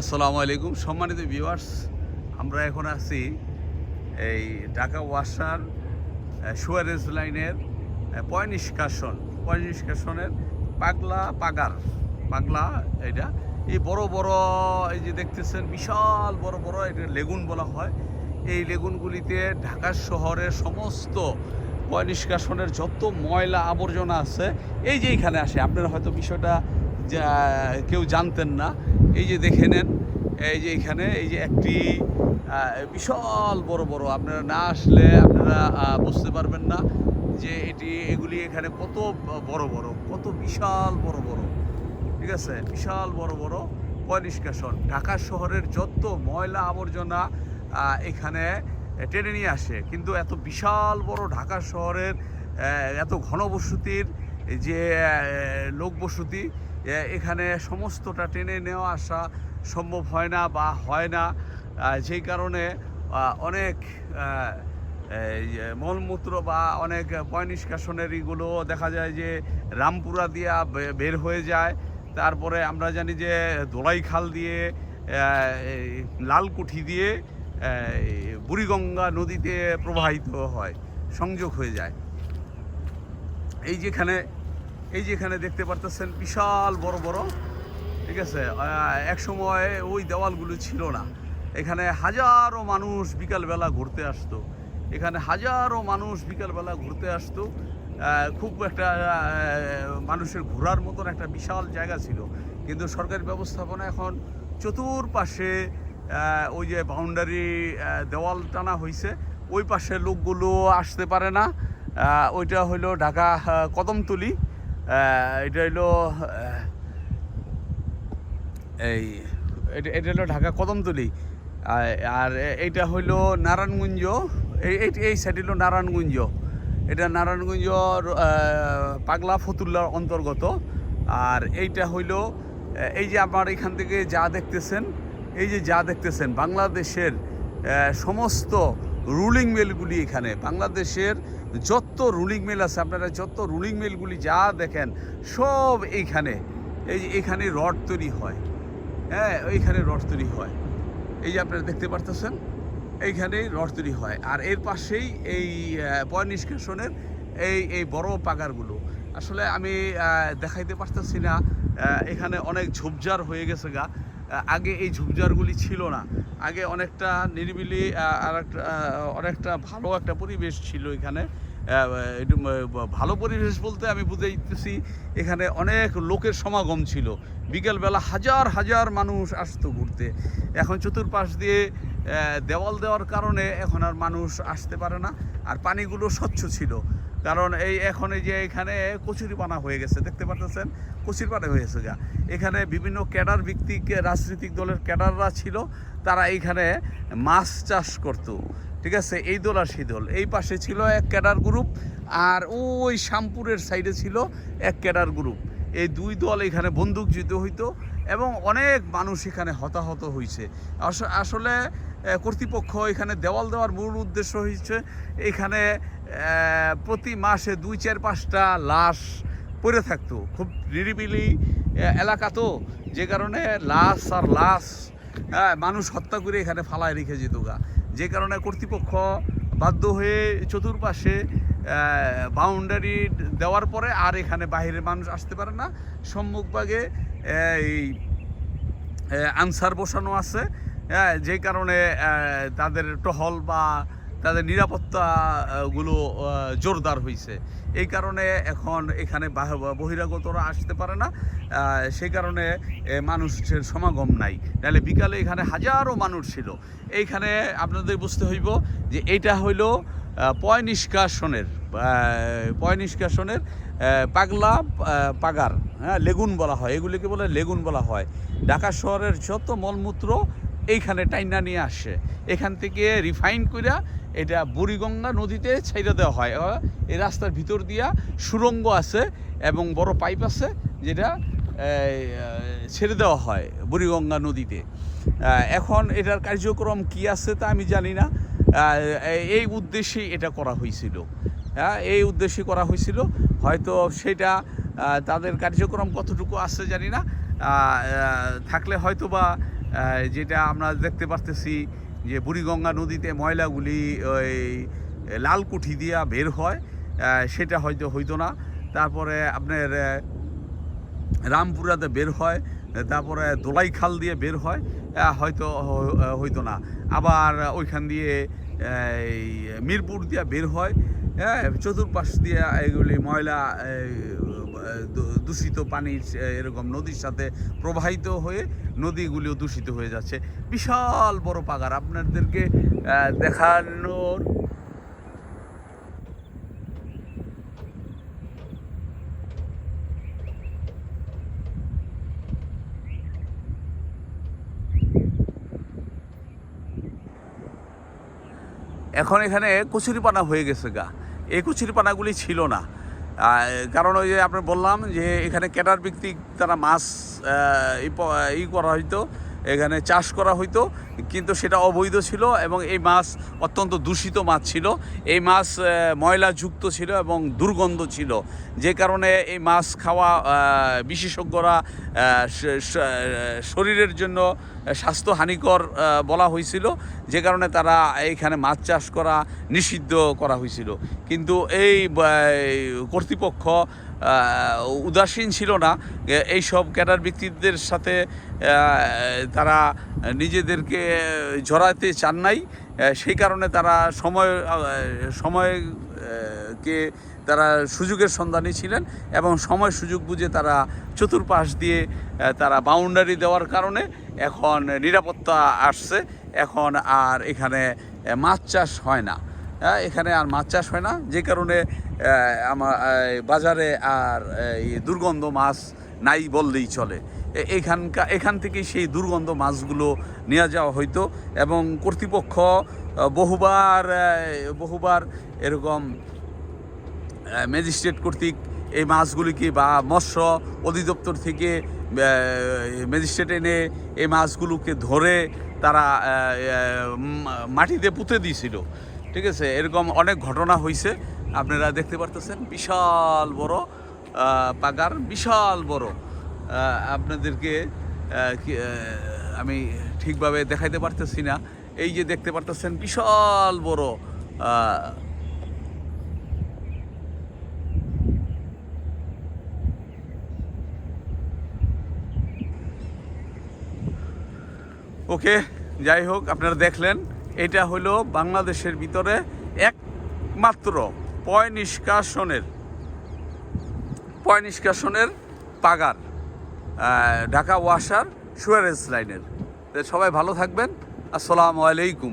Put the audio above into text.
আসসালামু আলাইকুম। সম্মানিত ভিউয়ার্স, আমরা এখন আছি এই ঢাকা ওয়াসার সুয়ারেজ লাইনের পয় নিষ্কাশন, পয় নিষ্কাশনের পাগলা পাগার। পাগলা এটা এই বড় বড়, এই যে দেখতেছেন, বিশাল বড় বড় এটা লেগুন বলা হয়। এই লেগুনগুলিতে ঢাকা শহরের সমস্ত পয় নিষ্কাশনের যত ময়লা আবর্জনা আছে, এই যে এখানে আসে, আপনারা হয়তো বিষয়টা কেউ জানতেন না। এই যে দেখে নেন, এই যে এখানে, এই যে একটি বিশাল বড় বড়, আপনারা না আসলে আপনারা বুঝতে পারবেন না যে এটি, এগুলি এখানে কত বড় বড়, কত বিশাল বড় বড়। ঠিক আছে? বিশাল বড় বড় পয় নিষ্কাশন? ঢাকা শহরের যত ময়লা আবর্জনা এখানে টেনে নিয়ে আসে, কিন্তু এত বিশাল বড় ঢাকা শহরের এত ঘনবসতির যে লোকবসতি এখানে সমস্তটা টেনে নেওয়া আসা সম্ভব হয় না বা হয় না। যেই কারণে অনেক আহ, এই যে মলমূত্র বা অনেক পয় নিষ্কাশনের এগুলো দেখা যায় যে রামপুরা দিয়া বের হয়ে যায়। তারপরে আমরা জানি যে দোলাই খাল দিয়ে লালকুঠি দিয়ে বুড়িগঙ্গা নদীতে প্রবাহিত হয় সংযোগ হয়ে যায়। এই যেখানে এই যেখানে দেখতে পারতেছেন বিশাল বড় বড়, ঠিক আছে? এক সময় ওই দেওয়ালগুলো ছিল না। এখানে হাজারো মানুষ বিকালবেলা ঘুরতে আসতো। এখানে হাজারো মানুষ বিকালবেলা ঘুরতে আসতো। খুব একটা মানুষের ঘোরার মতন একটা বিশাল জায়গা ছিল। কিন্তু সরকারি ব্যবস্থাপনা এখন চতুর্পাশে ওই যে বাউন্ডারি দেওয়াল টানা হয়েছে ওই পাশে লোকগুলো আসতে পারে না। ওইটা হইল ঢাকা কদমতলি। এটা হইল এই, এটা হলো ঢাকা কদমতলি। আর- এইটা হইল নারায়ণগঞ্জ। এই, এই- সাইড হলো নারায়ণগঞ্জ। এটা নারায়ণগঞ্জ পাগলা ফতুল্লার অন্তর্গত। আর এইটা হইল এই যে আমার এখান থেকে যা দেখতেছেন, এই যে যা দেখতেছেন, বাংলাদেশের সমস্ত রুলিং মিলগুলি এখানে। বাংলাদেশের যত রুলিং মিল আছে, আপনারা যত রুলিং মিলগুলি যা দেখেন, সব এইখানে, এই যে এখানে রড তৈরি হয়। হ্যাঁ এইখানে রড তৈরি হয়। এই যে আপনারা দেখতে পারতেছেন, এইখানেই রড তৈরি হয়। আর এর পাশেই এই পয় নিষ্কাশনের এই এই বড় পাগারগুলো। আসলে আমি দেখাইতে পারতেছি না এখানে অনেক ঝোপঝাড় হয়ে গেছে গা। আগে এই ঝোপঝাড়গুলি ছিল না। আগে অনেকটা নিরিবিলি আর অনেকটা ভালো একটা পরিবেশ ছিল এখানে। ভালো পরিবেশ বলতে আমি বুঝাইতেছি এখানে অনেক লোকের সমাগম ছিল। বিকেলবেলা হাজার হাজার মানুষ আসতো ঘুরতে। এখন চতুর্পাশ দিয়ে দেওয়াল দেওয়ার কারণে এখন আর মানুষ আসতে পারে না। আর পানিগুলো স্বচ্ছ ছিল। কারণ এই এখন এই যে এখানে কচুরি পানা হয়ে গেছে, দেখতে পাচ্ছেন কচুরি পানা হয়ে গেছে গা। এখানে বিভিন্ন ক্যাডার ভিত্তিক রাজনৈতিক দলের ক্যাডাররা ছিল, তারা এইখানে মাছ চাষ করতো। ঠিক আছে? এই দল আর সেই দল। এই পাশে ছিল এক ক্যাডার গ্রুপ, আর ওই শ্যামপুরের সাইডে ছিল এক ক্যাডার গ্রুপ। এই দুই দল এখানে বন্দুক যুদ্ধ হইতো এবং অনেক মানুষ এখানে হতাহত হয়েছে আস- আসলে কর্তৃপক্ষ এখানে দেওয়াল দেওয়ার মূল উদ্দেশ্য হয়েছে এখানে প্রতি মাসে দুই চার পাঁচটা লাশ পড়ে থাকতো। খুব নিরিবিলি এলাকা তো। যে কারণে লাশ আর লাশ হ্যাঁ মানুষ হত্যা করে এখানে ফালায় রেখে যেত গা। যে কারণে কর্তৃপক্ষ বাধ্য হয়ে চতুর্পাশে বাউন্ডারি দেওয়ার পরে আর এখানে বাইরের মানুষ আসতে পারে না। সম্মুখভাগে এই আনসার বসানো আছে। হ্যাঁ, যে কারণে তাদের টহল বা তাদের নিরাপত্তা আহ, গুলো জোরদার হয়েছে এই কারণে এখন এখানে বাহ- বহিরাগতরা আসতে পারে না। সেই কারণে মানুষের সমাগম নাই। নাহলে বিকালে এখানে হাজারো মানুষ ছিল। এইখানে আপনাদের বুঝতে হইব যে এটা হইল পয় নিষ্কাশনের পয় নিষ্কাশনের পাগলা পাগার হ্যাঁ লেগুন বলা হয়। এগুলিকে বলে লেগুন বলা হয়। ঢাকা শহরের যত মলমূত্র এইখানে টাইনা নিয়ে আসে। এখান থেকে রিফাইন কইরা এটা বুড়িগঙ্গা নদীতে ছাইড়া দেওয়া হয়। এই রাস্তার ভিতর দিয়া সুরঙ্গ আছে এবং বড় পাইপ আছে যেটা ছেড়ে দেওয়া হয় বুড়িগঙ্গা নদীতে। এখন এটার কার্যক্রম কি আছে তা আমি জানি না। এই উদ্দেশ্যেই এটা করা হয়েছিল হ্যাঁ এই উদ্দেশ্যে করা হয়েছিল হয়তো সেটা তাদের কার্যক্রম কতটুকু আছে জানি না। থাকলে হয়তো বা যেটা আমরা দেখতে পারতেছি যে বুড়িগঙ্গা নদীতে ময়লাগুলি ওই লালকুঠি দিয়া বের হয় সেটা হয়তো হইতো না। তারপরে আপনার রামপুরাতে বের হয়, তারপরে দোলাই খাল দিয়ে বের হয় হয়তো হইতো না। আবার ওইখান দিয়ে মিরপুর দিয়ে বের হয় হ্যাঁ চতুর্পাশ দিয়ে এগুলি ময়লা দূষিত পানি এরকম নদীর সাথে প্রবাহিত হয়ে নদীগুলিও দূষিত হয়ে যাচ্ছে। বিশাল বড় পাগার। আপনাদেরকে দেখানোর এখন এখানে কচুরিপানা হয়ে গেছে গা। এই কচুরিপানাগুলি ছিল না। কারণ ওই যে আপনি বললাম যে এখানে ক্যাটার ভিত্তিক তারা মাছ ই করা হইতো, এখানে চাষ করা হইতো। কিন্তু সেটা অবৈধ ছিল এবং এই মাছ অত্যন্ত দূষিত মাছ ছিল। এই মাছ ময়লাযুক্ত ছিল এবং দুর্গন্ধ ছিল। যে কারণে এই মাছ খাওয়া বিশেষজ্ঞরা শরীরের জন্য স্বাস্থ্য হানিকর বলা হয়েছিল। যে কারণে তারা এইখানে মাছ চাষ করা নিষিদ্ধ করা হয়েছিল। কিন্তু এই কর্তৃপক্ষ উদাসীন ছিল না। এ- এইসব ক্যাডার ব্যক্তিদের সাথে তারা নিজেদেরকে জড়াতে চান নাই সেই কারণে তারা সময় আহ, সময় আহ, কে তারা সুযোগের সন্ধানে ছিলেন এবং সময় সুযোগ বুঝে তারা চতুর্পাশ দিয়ে তারা বাউন্ডারি দেওয়ার কারণে এখন নিরাপত্তা আসছে। এখন আর এখানে মাছ চাষ হয় না। এখানে আর মাছ চাষ হয় না যে কারণে আমার বাজারে আর দুর্গন্ধ মাছ নাই বললেই চলে। এখানকার এখান থেকে সেই দুর্গন্ধ মাছগুলো নিয়ে যাওয়া হইতো এবং কর্তৃপক্ষ বহুবার বহুবার এরকম ম্যাজিস্ট্রেট কর্তৃক এই মাছগুলিকে বা মৎস্য অধিদপ্তর থেকে ম্যাজিস্ট্রেট এনে এই মাছগুলোকে ধরে তারা মাটিতে পুঁতে দিয়েছিল। ঠিক আছে? এরকম অনেক ঘটনা হয়েছে আপনারা দেখতে পারতেছেন, বিশাল বড় পাগার, বিশাল বড়। আপনাদেরকে আমি ঠিকভাবে দেখাইতে পারতেছি না। এই যে দেখতে পারতেছেন, বিশাল বড় ওকে, যাই হোক, আপনারা দেখলেন, এটা হলো বাংলাদেশের ভিতরে একমাত্র পয় নিষ্কাশনের পয় নিষ্কাশনের পাগার। ঢাকা ওয়াসার সুয়ারেজ লাইনের। সবাই ভালো থাকবেন। আসসালামু আলাইকুম।